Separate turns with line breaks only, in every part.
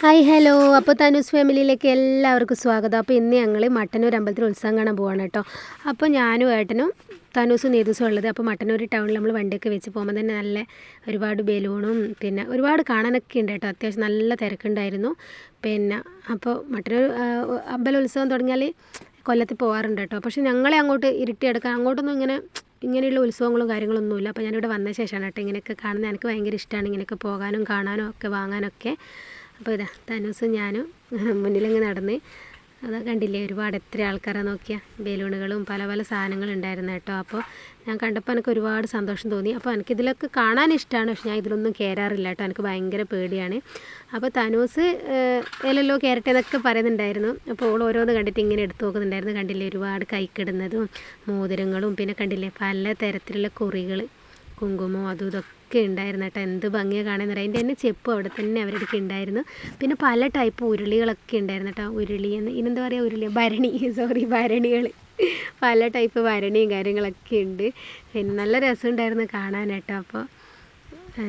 Hi hello. അപ്പോൾ തനൂസ് ഫാമിലിയിലേക്ക് എല്ലാവർക്കും സ്വാഗതം. അപ്പോൾ ഇന്ന് ഞങ്ങൾ മട്ടന്നൂർ അമ്പലത്തിൽ ഉത്സവം കാണാൻ പോവാണ് കേട്ടോ. അപ്പോൾ ഞാനും ഏട്ടനും തനൂസും നേതൂസും ഉള്ളത്. അപ്പോൾ മട്ടന്നൂർ ടൗണിൽ നമ്മൾ വണ്ടിയൊക്കെ വെച്ച് പോകുമ്പോൾ തന്നെ നല്ല ഒരുപാട് ബലൂണും പിന്നെ ഒരുപാട് കാണാനൊക്കെ ഉണ്ട് കേട്ടോ. അത്യാവശ്യം നല്ല തിരക്കുണ്ടായിരുന്നു. പിന്നെ അപ്പോൾ മട്ടന്നൂർ അമ്പല ഉത്സവം തുടങ്ങിയാൽ കൊല്ലത്തിൽ പോകാറുണ്ട് കേട്ടോ. പക്ഷേ ഞങ്ങളെ അങ്ങോട്ട് ഇരുട്ടിയെടുക്കാൻ അങ്ങോട്ടൊന്നും ഇങ്ങനെ ഇങ്ങനെയുള്ള ഉത്സവങ്ങളും കാര്യങ്ങളൊന്നുമില്ല അപ്പോൾ ഞാനിവിടെ വന്ന ശേഷമാണ് കേട്ടോ ഇങ്ങനെയൊക്കെ കാണുന്നത്. എനിക്ക് ഭയങ്കര ഇഷ്ടമാണ് ഇങ്ങനെയൊക്കെ പോകാനും കാണാനും ഒക്കെ വാങ്ങാനൊക്കെ. അപ്പോൾ ഇതാ തനൂസും ഞാനും മുന്നിലിങ്ങ് നടന്ന് അത് കണ്ടില്ലേ ഒരുപാട് എത്ര ആൾക്കാരെ നോക്കിയാൽ ബലൂണുകളും പല പല സാധനങ്ങളും ഉണ്ടായിരുന്നു കേട്ടോ. അപ്പോൾ ഞാൻ കണ്ടപ്പോൾ എനിക്ക് ഒരുപാട് സന്തോഷം തോന്നി. അപ്പോൾ എനിക്കിതിലൊക്കെ കാണാൻ ഇഷ്ടമാണ് പക്ഷെ ഞാൻ ഇതിലൊന്നും കയറാറില്ല കേട്ടോ. എനിക്ക് ഭയങ്കര പേടിയാണ്. അപ്പോൾ തനൂസ് ഏലല്ലോ കയറട്ടെ എന്നൊക്കെ പറയുന്നുണ്ടായിരുന്നു. അപ്പോൾ ഓൾ ഓരോന്ന് കണ്ടിട്ട് ഇങ്ങനെ എടുത്തു നോക്കുന്നുണ്ടായിരുന്നു. കണ്ടില്ലേ ഒരുപാട് കൈക്കിടുന്നതും മോതിരങ്ങളും പിന്നെ കണ്ടില്ലേ പല തരത്തിലുള്ള കുറികൾ കുങ്കുമം അതും ഇതൊക്കെ ഉണ്ടായിരുന്നു കേട്ടോ. എന്ത് ഭംഗിയാണ് കാണാൻ അതിന്റെ തന്നെ ചെപ്പ് അവിടെ തന്നെ അവരുടെ ഉണ്ടായിരുന്നു. പിന്നെ പല ടൈപ്പ് ഉരുളികളൊക്കെ ഉണ്ടായിരുന്നു കേട്ടോ. ഉരുളി എന്ന് ഇനെന്താ പറയുക ഉരുളി ഭരണി. സോറി ഭരണികൾ പല ടൈപ്പ് ഭരണിയും കാര്യങ്ങളൊക്കെ ഉണ്ട്. പിന്നെ നല്ല രസമുണ്ടായിരുന്നു കാണാൻ കേട്ടോ. അപ്പോൾ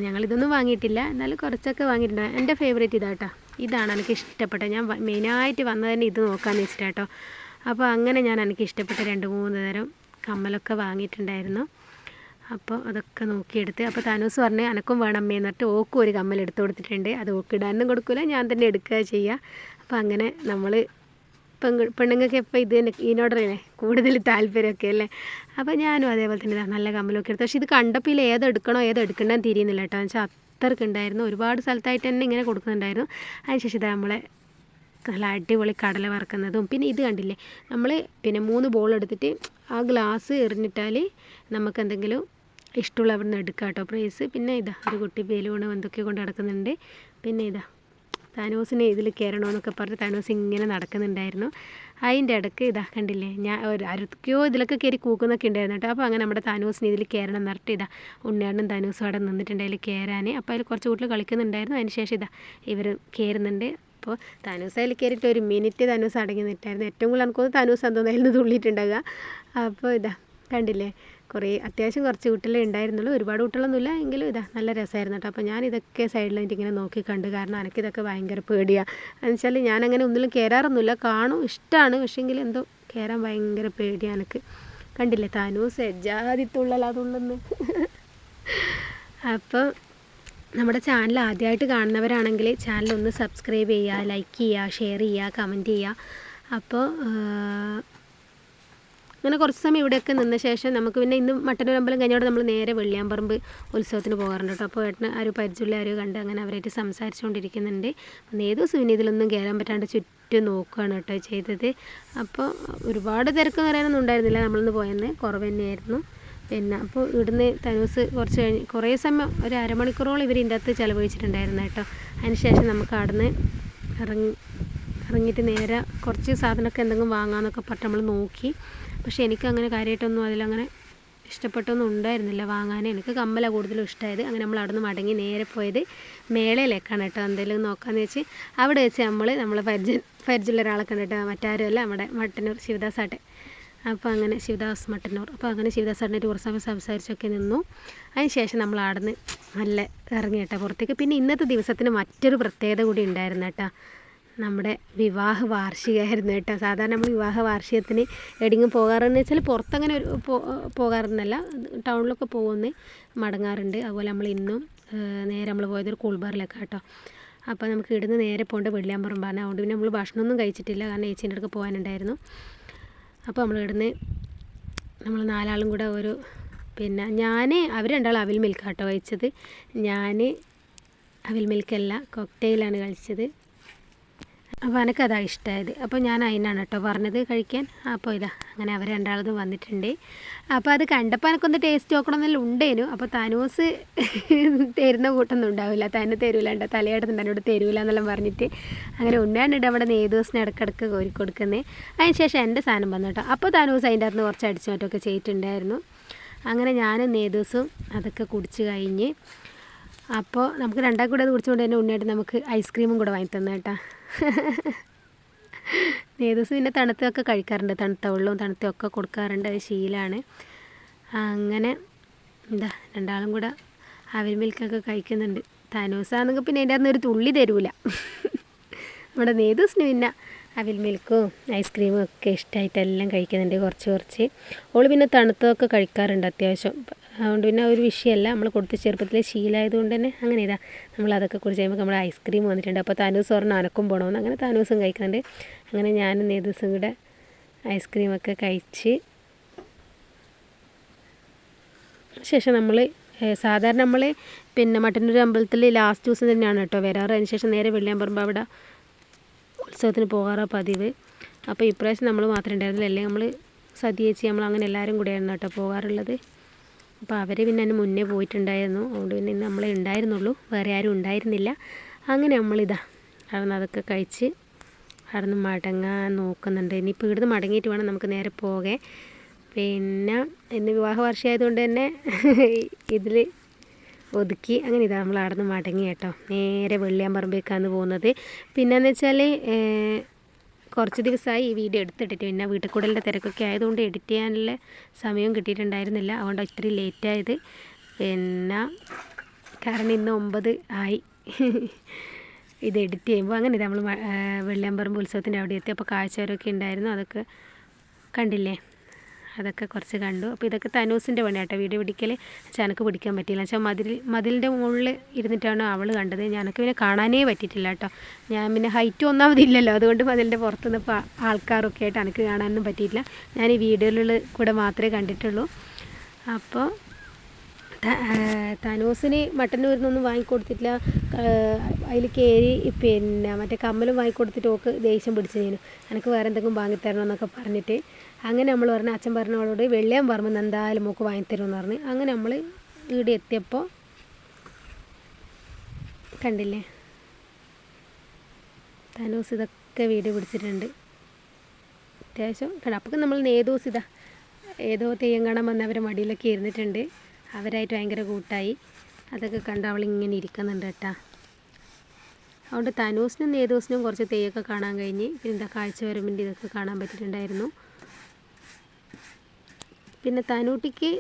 ഞങ്ങളിതൊന്നും വാങ്ങിയിട്ടില്ല. എന്നാലും കുറച്ചൊക്കെ വാങ്ങിയിട്ടുണ്ട്. എന്റെ ഫേവറേറ്റ് ഇതാട്ടോ ഇതാണ് എനിക്ക് ഇഷ്ടപ്പെട്ടത് ഞാൻ മെയിനായിട്ട് വന്നത് തന്നെ ഇത് നോക്കാമെന്ന് വെച്ചിട്ടാട്ടോ അപ്പോൾ അങ്ങനെ ഞാൻ എനിക്ക് ഇഷ്ടപ്പെട്ട രണ്ട് മൂന്ന് തരം കമ്മലൊക്കെ വാങ്ങിയിട്ടുണ്ടായിരുന്നു. അപ്പോൾ അതൊക്കെ നോക്കിയെടുത്ത് അപ്പോൾ താനൂസ് പറഞ്ഞ് എനക്കും വേണം അമ്മേ എന്നിട്ട് ഓക്കും ഒരു കമ്മൽ എടുത്തു കൊടുത്തിട്ടുണ്ട്. അത് ഓക്കിടാനും കൊടുക്കില്ല ഞാൻ തന്നെ എടുക്കുക ചെയ്യുക. അപ്പോൾ അങ്ങനെ നമ്മൾ പെങ്ങ് പെണ്ണുങ്ങൾക്ക് ഇപ്പോൾ ഇത് തന്നെ ഇതിനോടല്ലേ കൂടുതൽ താല്പര്യമൊക്കെ അല്ലേ? അപ്പോൾ ഞാനും അതേപോലെ തന്നെ നല്ല കമ്മലൊക്കെ എടുത്തു. പക്ഷേ ഇത് കണ്ടപ്പോൾ ഇതിൽ ഏതെടുക്കണോ ഏതെടുക്കണ്ടെന്ന് തിരിയുന്നില്ല കേട്ടോ. എന്ന് വെച്ചാൽ അത്രയ്ക്ക് ഉണ്ടായിരുന്നു. ഒരുപാട് സ്ഥലത്തായിട്ട് തന്നെ ഇങ്ങനെ കൊടുക്കുന്നുണ്ടായിരുന്നു. അതിനുശേഷം ഇതാ നമ്മളെ നല്ല അടിപൊളി കടല വറക്കുന്നതും. പിന്നെ ഇത് കണ്ടില്ലേ? നമ്മൾ പിന്നെ മൂന്ന് ബോൾ എടുത്തിട്ട് ആ ഗ്ലാസ് എറിഞ്ഞിട്ടാൽ നമുക്ക് എന്തെങ്കിലും ഇഷ്ടമുള്ള അവിടെ നിന്ന് എടുക്കാം കേട്ടോ. പ്രൈസ് പിന്നെ ഇതാ ഒരു കുട്ടി ബലൂണ് എന്തൊക്കെ കൊണ്ട് നടക്കുന്നുണ്ട്. പിന്നെ ഇതാ താനോസിനെ ഇതിൽ കയറണമെന്നൊക്കെ പറഞ്ഞ് താനോസ് ഇങ്ങനെ നടക്കുന്നുണ്ടായിരുന്നു. അതിന്റെ ഇടയ്ക്ക് ഇതാ കണ്ടില്ലേ ഞാൻ ആരൊക്കെയോ ഇതിലൊക്കെ കയറി കൂക്കുന്നൊക്കെ ഉണ്ടായിരുന്നു കേട്ടോ. അപ്പോൾ അങ്ങനെ നമ്മുടെ താനൂസിന് ഇതിൽ കയറണം എന്നിട്ട് ഇതാ ഉണ്ണിയാണ്ടും താനൂസും അവിടെ നിന്നിട്ടുണ്ട് അതിൽ കയറാൻ അപ്പോൾ അതിൽ കുറച്ച് കൂട്ടിൽ കളിക്കുന്നുണ്ടായിരുന്നു. അതിന് ശേഷം ഇതാ ഇവർ കയറുന്നുണ്ട്. അപ്പോൾ താനൂസ് അതിൽ കയറിയിട്ട് ഒരു മിനിറ്റ് താനൂസ് അടങ്ങി നിന്നിട്ടായിരുന്നു. ഏറ്റവും കൂടുതൽ എനിക്കൊന്ന് തനൂസ് എന്തോന്നും അതിൽ നിന്ന് തുള്ളിയിട്ടുണ്ടാകുക അപ്പോൾ ഇതാ കണ്ടില്ലേ കുറേ അത്യാവശ്യം കുറച്ച് കുട്ടികളെ ഉണ്ടായിരുന്നുള്ളൂ. ഒരുപാട് കുട്ടികളൊന്നുമില്ല. എങ്കിലും ഇതാ നല്ല രസമായിരുന്നു കേട്ടോ. അപ്പോൾ ഞാൻ ഇതൊക്കെ സൈഡിലായിട്ട് ഇങ്ങനെ നോക്കി കണ്ട്. കാരണം എനിക്കിതൊക്കെ ഭയങ്കര പേടിയാണ് എന്ന് വെച്ചാൽ ഞാനങ്ങനെ ഒന്നിലും കയറാറൊന്നുമില്ല കാണും ഇഷ്ടമാണ് പക്ഷേങ്കിൽ എന്തോ കയറാൻ ഭയങ്കര പേടിയാണ് എനിക്ക് കണ്ടില്ലേ? താനൂസ് എജാതിത്തുള്ളലാതുള്ളെന്ന് അപ്പോൾ നമ്മുടെ ചാനൽ ആദ്യമായിട്ട് കാണുന്നവരാണെങ്കിൽ ചാനൽ ഒന്ന് സബ്സ്ക്രൈബ് ചെയ്യുക ലൈക്ക് ചെയ്യുക ഷെയർ ചെയ്യുക കമന്റ് ചെയ്യുക. അപ്പോൾ അങ്ങനെ കുറച്ച് സമയം ഇവിടെയൊക്കെ നിന്ന ശേഷം നമുക്ക് പിന്നെ ഇന്ന് മട്ടന്നൂർ അമ്പലം കഴിഞ്ഞോടെ നമ്മൾ നേരെ വെള്ളിയാമ്പറമ്പ് ഉത്സവത്തിന് പോകാറുണ്ട് കേട്ടോ. അപ്പോൾ ഏട്ടന് ആരും പരിചയമുള്ള ആരും കണ്ട് അങ്ങനെ അവരായിട്ട് സംസാരിച്ചുകൊണ്ടിരിക്കുന്നുണ്ട്. അപ്പം ഏത് ദിവസം ഇനി ഇതിലൊന്നും കയറാൻ പറ്റാണ്ട് ചുറ്റും നോക്കുകയാണ് കേട്ടോ ചെയ്തത്. അപ്പോൾ ഒരുപാട് തിരക്കെന്ന് പറയാനൊന്നും ഉണ്ടായിരുന്നില്ല നമ്മളിന്ന് പോയെന്ന്. കുറവ് തന്നെയായിരുന്നു. പിന്നെ അപ്പോൾ ഇവിടുന്ന് തനൂസ് കുറച്ച് കഴിഞ്ഞ് കുറേ സമയം ഒരു അരമണിക്കൂറോളം ഇവർ ഇതിന്റെ അകത്ത് ചിലവഴിച്ചിട്ടുണ്ടായിരുന്നു കേട്ടോ. അതിനുശേഷം നമുക്ക് അവിടുന്ന് ഇറങ്ങി ഇറങ്ങിയിട്ട് നേരെ കുറച്ച് സാധനമൊക്കെ എന്തെങ്കിലും വാങ്ങാമെന്നൊക്കെ പറഞ്ഞ് നമ്മൾ നോക്കി. പക്ഷേ എനിക്കങ്ങനെ കാര്യമായിട്ടൊന്നും അതിലങ്ങനെ ഇഷ്ടപ്പെട്ടൊന്നും ഉണ്ടായിരുന്നില്ല. വാങ്ങാൻ എനിക്ക് കമ്മലാണ് കൂടുതലും ഇഷ്ടമായത് അങ്ങനെ നമ്മൾ അവിടെ നിന്ന് മടങ്ങി നേരെ പോയത് മേളയിലേക്കാണ് കേട്ടോ. എന്തെങ്കിലും നോക്കാമെന്ന് വെച്ച് അവിടെ വെച്ച് നമ്മൾ നമ്മൾ പരിചയ പരിചയമുള്ള ഒരാളെ കണ്ടിട്ട് മറ്റാരുമല്ല നമ്മുടെ മട്ടന്നൂർ ശിവദാസ് ആട്ടെ അപ്പോൾ അങ്ങനെ ശിവദാസ് മട്ടന്നൂർ. അപ്പോൾ അങ്ങനെ ശിവദാസ് സാറിനായിട്ട് കുറച്ച് സമയം സംസാരിച്ചൊക്കെ നിന്നു. അതിന് ശേഷം നമ്മൾ അവിടെ നിന്ന് നല്ല ഇറങ്ങി കേട്ടോ പുറത്തേക്ക്. പിന്നെ ഇന്നത്തെ ദിവസത്തിന് മറ്റൊരു പ്രത്യേകത കൂടി ഉണ്ടായിരുന്നു കേട്ടോ. നമ്മുടെ വിവാഹ വാർഷികമായിരുന്നു കേട്ടോ. സാധാരണ നമ്മൾ വിവാഹ വാർഷികത്തിന് എവിടെയെങ്കിലും പോകാറെന്ന് വെച്ചാൽ പുറത്തങ്ങനെ ഒരു പോകാറൊന്നുമല്ല ടൗണിലൊക്കെ പോകുന്ന മടങ്ങാറുണ്ട്. അതുപോലെ നമ്മൾ ഇന്നും നേരെ നമ്മൾ പോയതൊരു ഒരു കൂൾബാറിലൊക്കെ കേട്ടോ. അപ്പോൾ നമുക്ക് ഇവിടുന്ന് നേരെ പോകേണ്ട വെള്ളിയാമ്പറമ്പാണ് അതുകൊണ്ട് പിന്നെ നമ്മൾ ഭക്ഷണമൊന്നും കഴിച്ചിട്ടില്ല. കാരണം ഏച്ചീന്റെ അടുക്ക് പോകാനുണ്ടായിരുന്നു. അപ്പോൾ നമ്മൾ ഇവിടുന്ന് നമ്മൾ നാലാളും കൂടെ ഒരു പിന്നെ ഞാൻ അവർ രണ്ടാളും അവിൽ മിൽക്കാട്ടോ കഴിച്ചത്. ഞാൻ അവിൽ മിൽക്കല്ല കോക്ടെയിലാണ് കഴിച്ചത്. അപ്പോൾ എനിക്കതാ ഇഷ്ടമായത്. അപ്പോൾ ഞാൻ അതിനാണ് കേട്ടോ പറഞ്ഞത് കഴിക്കാൻ. അപ്പോൾ ഇതാ അങ്ങനെ അവർ രണ്ടാളും വന്നിട്ടുണ്ട്. അപ്പോൾ അത് കണ്ടപ്പോൾ എനിക്കൊന്ന് ടേസ്റ്റ് നോക്കണമെന്നല്ല ഉണ്ടേനു. അപ്പോൾ തനൂസ് തരുന്ന കൂട്ടൊന്നും ഉണ്ടാവില്ല. തന്നെ തരൂല ഉണ്ടോ തലയാടുന്നുണ്ട് എന്നോട് തരൂല എന്നെല്ലാം പറഞ്ഞിട്ട്. അങ്ങനെ ഉണ്ണാണ്ട് അവിടെ നേതൂസിന് ഇടക്കിടക്ക് കോരി കൊടുക്കുന്നത് അതിന് ശേഷം എന്റെ സാധനം വന്നു കേട്ടോ. അപ്പോൾ തനൂസ് അതിന്റെ അകത്ത് കുറച്ച് അടിച്ചു മാറ്റമൊക്കെ ചെയ്തിട്ടുണ്ടായിരുന്നു. അങ്ങനെ ഞാനും നേതൂസും അതൊക്കെ കുടിച്ച് കഴിഞ്ഞ്. അപ്പോൾ നമുക്ക് രണ്ടാം കൂടെ അത് കുടിച്ചുകൊണ്ട് തന്നെ ഉണ്ണിയായിട്ട് നമുക്ക് ഐസ്ക്രീമും കൂടെ വാങ്ങി തന്നെ കേട്ടാ. നേതൂസ് പിന്നെ തണുത്തൊക്കെ കഴിക്കാറുണ്ട്. തണുത്ത വെള്ളവും തണുത്തയും ഒക്കെ കൊടുക്കാറുണ്ട്. അത് ശീലമാണ് അങ്ങനെ എന്താ രണ്ടാളും കൂടെ അവൽ മിൽക്കൊക്കെ കഴിക്കുന്നുണ്ട്. തനൂസാണെങ്കിൽ പിന്നെ അതിന്റെ അകത്ത് ഒരു തുള്ളി തരൂല. നമ്മുടെ നേതൂസിന് പിന്നെ അവിൽ മിൽക്കും ഐസ്ക്രീമും ഒക്കെ ഇഷ്ടമായിട്ടെല്ലാം കഴിക്കുന്നുണ്ട് കുറച്ച് കുറച്ച്. ഓൾ പിന്നെ തണുത്തതൊക്കെ കഴിക്കാറുണ്ട് അത്യാവശ്യം. അതുകൊണ്ട് പിന്നെ ഒരു വിഷയമല്ല. നമ്മൾ കൊടുത്ത ചെറുപ്പത്തിലെ ശീലമായതുകൊണ്ട് തന്നെ അങ്ങനെ ഇതാ നമ്മൾ അതൊക്കെ കുറിച്ച് കഴിയുമ്പോൾ നമ്മൾ ഐസ്ക്രീം വന്നിട്ടുണ്ട്. അപ്പോൾ താനൂസ് പറഞ്ഞ് അനക്കും പോകണമെന്ന് അങ്ങനെ താനൂസും കഴിക്കുന്നുണ്ട്. അങ്ങനെ ഞാനും നേതൂസും കൂടെ ഐസ്ക്രീമൊക്കെ കഴിച്ച് ശേഷം നമ്മൾ സാധാരണ നമ്മൾ പിന്നെ മട്ടന്നൂർ അമ്പലത്തിൽ ലാസ്റ്റ് ദിവസം തന്നെയാണ് കേട്ടോ വരാറ്. അതിന് ശേഷം നേരെ വെള്ളിയാമ്പറമ്പ് അവിടെ ഉത്സവത്തിന് പോകാറാണ് പതിവ്. അപ്പോൾ ഇപ്രാവശ്യം നമ്മൾ മാത്രമേ ഉണ്ടായിരുന്നില്ല അല്ലെങ്കിൽ നമ്മൾ സദ്യയേച്ചി നമ്മൾ അങ്ങനെ എല്ലാവരും കൂടെയായിരുന്നു കേട്ടോ പോകാറുള്ളത്. അപ്പോൾ അവർ പിന്നെ അതിന് മുന്നേ പോയിട്ടുണ്ടായിരുന്നു. അതുകൊണ്ട് പിന്നെ നമ്മളെ ഉണ്ടായിരുന്നുള്ളൂ. വേറെ ആരും ഉണ്ടായിരുന്നില്ല. അങ്ങനെ നമ്മളിതാ അവിടെ നിന്ന് അതൊക്കെ കഴിച്ച് അവിടെ നിന്ന് മടങ്ങാൻ നോക്കുന്നുണ്ട്. ഇനിയിപ്പോൾ ഇവിടുന്ന് മടങ്ങിയിട്ട് വേണം നമുക്ക് നേരെ പോകെ പിന്നെ ഇന്ന് വിവാഹ വർഷമായതുകൊണ്ട് തന്നെ ഇതിൽ ഒതുക്കി അങ്ങനെ ഇതാ നമ്മൾ അവിടെ നിന്ന് മടങ്ങി കേട്ടോ. നേരെ വെള്ളിയാമ്പറമ്പേക്കാണ് പോകുന്നത്. പിന്നെയെന്ന് വെച്ചാൽ കുറച്ച് ദിവസമായി ഈ വീഡിയോ എടുത്തിട്ടിട്ട് പിന്നെ വീട്ടിൽ കൂടലിന്റെ തിരക്കൊക്കെ ആയതുകൊണ്ട് എഡിറ്റ് ചെയ്യാനുള്ള സമയം കിട്ടിയിട്ടുണ്ടായിരുന്നില്ല. അതുകൊണ്ട് ഇത്രയും ലേറ്റായത് പിന്നെ കാരണം ഇന്ന് ഒമ്പത് ആയി. ഇത് എഡിറ്റ് ചെയ്യുമ്പോൾ അങ്ങനെ നമ്മൾ വെള്ളിയമ്പറമ്പ് ഉത്സവത്തിന്റെ അവിടെ എത്തി അപ്പോൾ കാഴ്ചവരൊക്കെ ഉണ്ടായിരുന്നു. അതൊക്കെ കണ്ടില്ലേ? അതൊക്കെ കുറച്ച് കണ്ടു. അപ്പോൾ ഇതൊക്കെ തനൂസിന്റെ പണിയാട്ടോ. വീഡിയോ പിടിക്കൽ ചനക്ക് പിടിക്കാൻ പറ്റിയില്ല. വെച്ചാൽ മതിൽ മതിലിന്റെ മുകളിൽ ഇരുന്നിട്ടാണ് അവൾ കണ്ടത്. ഞാനൊക്കെ പിന്നെ കാണാനേ പറ്റിയിട്ടില്ല കേട്ടോ. ഞാൻ പിന്നെ ഹൈറ്റ് ഒന്നാമതില്ലല്ലോ. അതുകൊണ്ട് മതിലിന്റെ പുറത്ത് നിന്നപ്പോൾ ആൾക്കാരൊക്കെ ആയിട്ട് എനിക്ക് കാണാനൊന്നും പറ്റിയിട്ടില്ല. ഞാൻ ഈ വീഡിയോയിലുള്ള കൂടെ മാത്രമേ കണ്ടിട്ടുള്ളൂ. അപ്പോൾ തനൂസിന് മട്ടന്നൂരിൽ നിന്നൊന്നും വാങ്ങിക്കൊടുത്തിട്ടില്ല. അതിൽ കയറി പിന്നെ മറ്റേ കമ്മലും വാങ്ങിക്കൊടുത്തിട്ട് ഓക്ക് ദേഷ്യം പിടിച്ചു ഞാൻ എനിക്ക് വേറെ എന്തെങ്കിലും വാങ്ങിത്തരണം എന്നൊക്കെ പറഞ്ഞിട്ട്. അങ്ങനെ നമ്മൾ പറഞ്ഞു അച്ഛൻ പറഞ്ഞവളോട് വെള്ളിയാൻ പറമ്പ് എന്തായാലും മോക്ക് വാങ്ങിത്തരുമെന്ന് പറഞ്ഞ്. അങ്ങനെ നമ്മൾ ഇവിടെ എത്തിയപ്പോൾ കണ്ടില്ലേ? തനൂസ് ഇതൊക്കെ വീട് പിടിച്ചിട്ടുണ്ട്. അത്യാവശ്യം കണ്ട. അപ്പോൾ നമ്മൾ നേദോസ് ഇതാ ഏതോ തെയ്യം കാണാൻ വന്നവരെ മടിയിലൊക്കെ ഇരുന്നിട്ടുണ്ട്. അവരായിട്ട് ഭയങ്കര കൂട്ടായി. അതൊക്കെ കണ്ട് അവളിങ്ങനെ ഇരിക്കുന്നുണ്ട് കേട്ടാ. അതുകൊണ്ട് തനൂസിനും നേതൂസിനും കുറച്ച് തെയ്യൊക്കെ കാണാൻ കഴിഞ്ഞ്. പിന്നെ എന്താ കാഴ്ച വരമ്പിന്റെ ഇതൊക്കെ കാണാൻ പറ്റിയിട്ടുണ്ടായിരുന്നു. പിന്നെ തനൂട്ടിക്ക്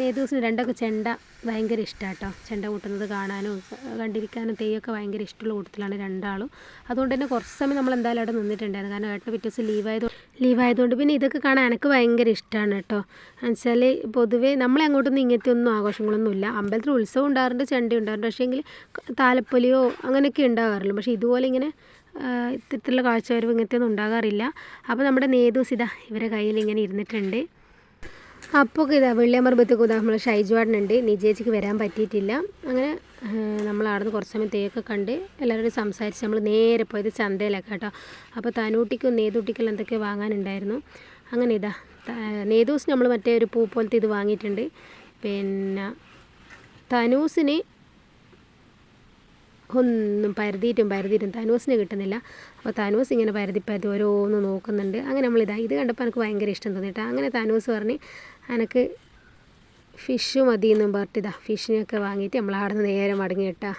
നേതൂസിന് രണ്ടൊക്കെ ചെണ്ട ഭയങ്കര ഇഷ്ടമാണ് കേട്ടോ ചെണ്ട കൂട്ടുന്നത് കാണാനും കണ്ടിരിക്കാനും തെയ്യൊക്കെ ഭയങ്കര ഇഷ്ടമുള്ള കൂട്ടത്തിലാണ് രണ്ടാളും. അതുകൊണ്ട് തന്നെ കുറച്ച് സമയം നമ്മൾ എന്തായാലും അവിടെ നിന്നിട്ടുണ്ടായിരുന്നു. കാരണം ഏട്ടൻ പിറ്റേ ദിവസം ലീവായത് ലീവായതുകൊണ്ട് പിന്നെ ഇതൊക്കെ കാണാൻ എനിക്ക് ഭയങ്കര ഇഷ്ടമാണ് കേട്ടോ. എന്നുവെച്ചാൽ പൊതുവേ നമ്മളെ അങ്ങോട്ടൊന്നും ഇങ്ങനത്തെ ഒന്നും ആഘോഷങ്ങളൊന്നും ഇല്ല അമ്പലത്തിൽ ഉത്സവം ഉണ്ടാകാറുണ്ട് ചെണ്ട ഉണ്ടാകാറുണ്ട് പക്ഷേങ്കിൽ താലപ്പൊലിയോ അങ്ങനെയൊക്കെ ഉണ്ടാകാറുള്ളൂ പക്ഷേ ഇതുപോലെ ഇങ്ങനെ ഇത്തരത്തിലുള്ള കാഴ്ചവരവ് ഇങ്ങനത്തെ ഒന്നും ഉണ്ടാകാറില്ല. അപ്പോൾ നമ്മുടെ നേതൂസ് ഇതാ ഇവരെ കയ്യിൽ ഇങ്ങനെ ഇരുന്നിട്ടുണ്ട്. അപ്പോൾ ഇതാ വെള്ളിയമ്പറമ്പത്തേക്ക് ഇതാ നമ്മൾ ഷൈജുവാടനുണ്ട്. നിജേച്ചിക്ക് വരാൻ പറ്റിയിട്ടില്ല. അങ്ങനെ നമ്മൾ അവിടെ നിന്ന് കുറച്ച് സമയം തേക്കൊക്കെ കണ്ട് എല്ലാവരോടും സംസാരിച്ച് നമ്മൾ നേരെ പോയത് ചന്തയിലൊക്കെ കേട്ടോ. അപ്പോൾ തനൂട്ടിക്കും നേതൂട്ടിക്കും എന്തൊക്കെ വാങ്ങാനുണ്ടായിരുന്നു. അങ്ങനെ ഇതാ നേതൂസ് നമ്മൾ മറ്റേ ഒരു പൂ പോലത്തെ ഇത് വാങ്ങിയിട്ടുണ്ട്. പിന്നെ തനൂസിന് ഒന്നും പരതിയിട്ടും പരതിയിട്ടും തനൂസിനെ കിട്ടുന്നില്ല. അപ്പോൾ തനൂസ് ഇങ്ങനെ പരതി പരതി ഓരോന്ന് നോക്കുന്നുണ്ട്. അങ്ങനെ നമ്മളിതാ ഇത് കണ്ടപ്പോൾ എനിക്ക് ഭയങ്കര ഇഷ്ടം തോന്നിട്ടാ അങ്ങനെ തനൂസ് പറഞ്ഞ് എനിക്ക് ഫിഷ് മതി എന്നും പറഞ്ഞിട്ട് ഇതാ ഫിഷിനെയൊക്കെ വാങ്ങിയിട്ട് നമ്മൾ അവിടെ നിന്ന് നേരെ മടങ്ങി കേട്ടാ